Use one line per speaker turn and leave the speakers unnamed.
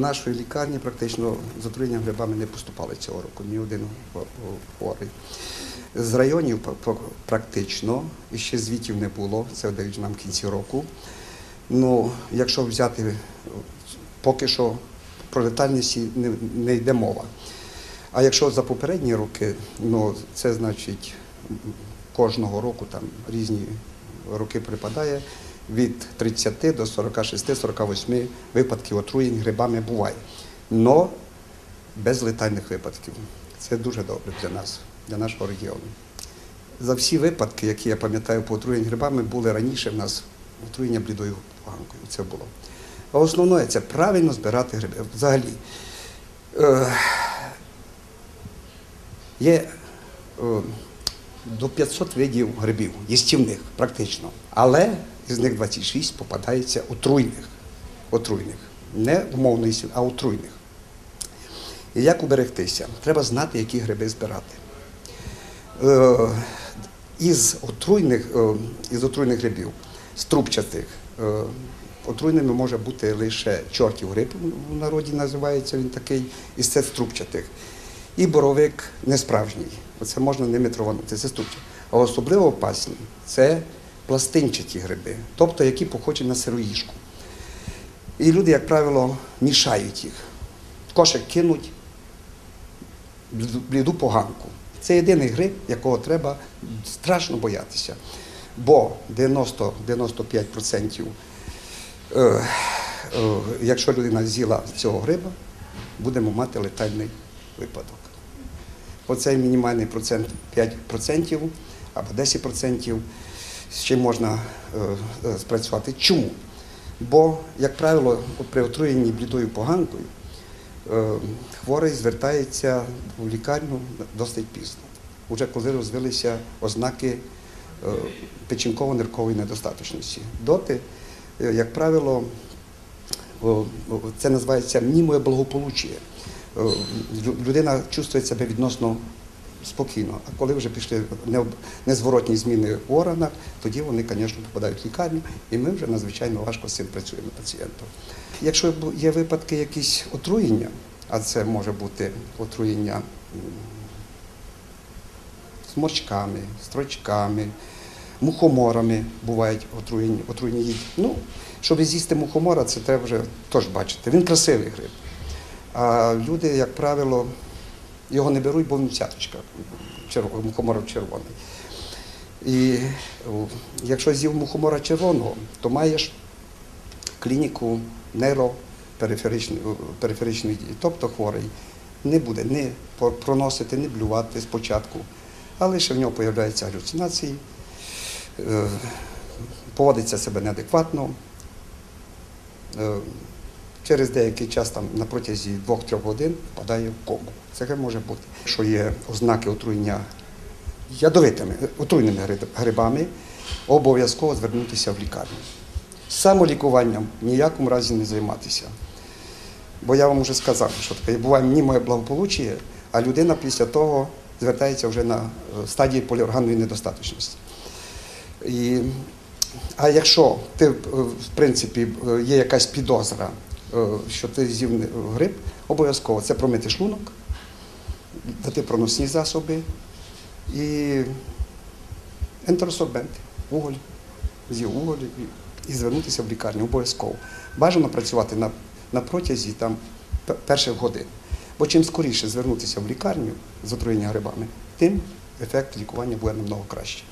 нашої лікарні практично з отруєнням грибами не поступали цього року, ні один хворий. З районів пр- пр- практично, і ще звітів не було, це дають нам в кінці року. Ну, якщо взяти поки що про летальності не, не йде мова. А якщо за попередні роки, ну це значить кожного року там різні роки припадає від 30 до 46-48 випадків отруєнь грибами буває. Но без летальних випадків. Це дуже добре для нас, для нашого регіону. За всі випадки, які я пам'ятаю по отруєнню грибами, були раніше в нас отруєння блідою поганкою. Це було. А основне це правильно збирати гриби. Взагалі, е, є е, до 500 видів грибів, їстівних практично. Але із них 26 попадається отруйних. отруйних. Не умовно їстівних, а отруйних. І як уберегтися? Треба знати, які гриби збирати. Е, із отруйних, е, із отруйних грибів, струбчатих, е, отруйними може бути лише чортів гриб, в народі називається він такий, із це струбчатих. І боровик несправжній. Оце можна ними траванути, це струбчаті. А особливо опасні це пластинчаті гриби, тобто які походять на сироїжку. І люди, як правило, мішають їх. Кошик кинуть бліду- поганку. Це єдиний гриб, якого треба страшно боятися. Бо 90-95%, е, е, якщо людина з'їла цього гриба, будемо мати летальний випадок. Оцей мінімальний процент 5% або 10%, з чим можна е, е, спрацювати. Чому? Бо, як правило, при отруєнні блідою поганкою е, хворий звертається в лікарню досить пізно, уже коли розвилися ознаки печінково-ниркової недостаточності. Доти, як правило, це називається мнімоє благополуччя. Людина чувствує себе відносно спокійно. А коли вже пішли незворотні зміни в органах, тоді вони, звісно, попадають в лікарню, і ми вже надзвичайно важко з цим працюємо пацієнтом. Якщо є випадки якісь отруєння, а це може бути отруєння сморчками, строчками, мухоморами бувають отруєння, отруєння їдь. Ну, щоб з'їсти мухомора, це треба вже теж бачити. Він красивий гриб. А люди, як правило, його не беруть, бо він цяточка, мухомора червоний. І якщо з'їв мухомора червоного, то маєш клініку нейропериферичної дії. Тобто хворий не буде не проносити, не блювати спочатку, а лише в нього з'являються галюцинації, е, поводиться себе неадекватно. Через деякий час, там, на протязі 2-3 годин, впадає в кому. Це може бути. Якщо є ознаки отруєння ядовитими, отруйними грибами, обов'язково звернутися в лікарню. Самолікуванням в ніякому разі не займатися. Бо я вам вже сказав, що таке буває мені моє благополуччя, а людина після того звертається вже на е, стадії поліорганної недостаточності. І, а якщо ти, е, в принципі, е, є якась підозра, що ти з'їв гриб, обов'язково це промити шлунок, дати проносні засоби і ентеросорбенти, уголь, з'їв уголь і, і звернутися в лікарню обов'язково. Бажано працювати на, на протязі там, перших годин. Бо чим скоріше звернутися в лікарню з отруєння грибами, тим ефект лікування буде намного краще.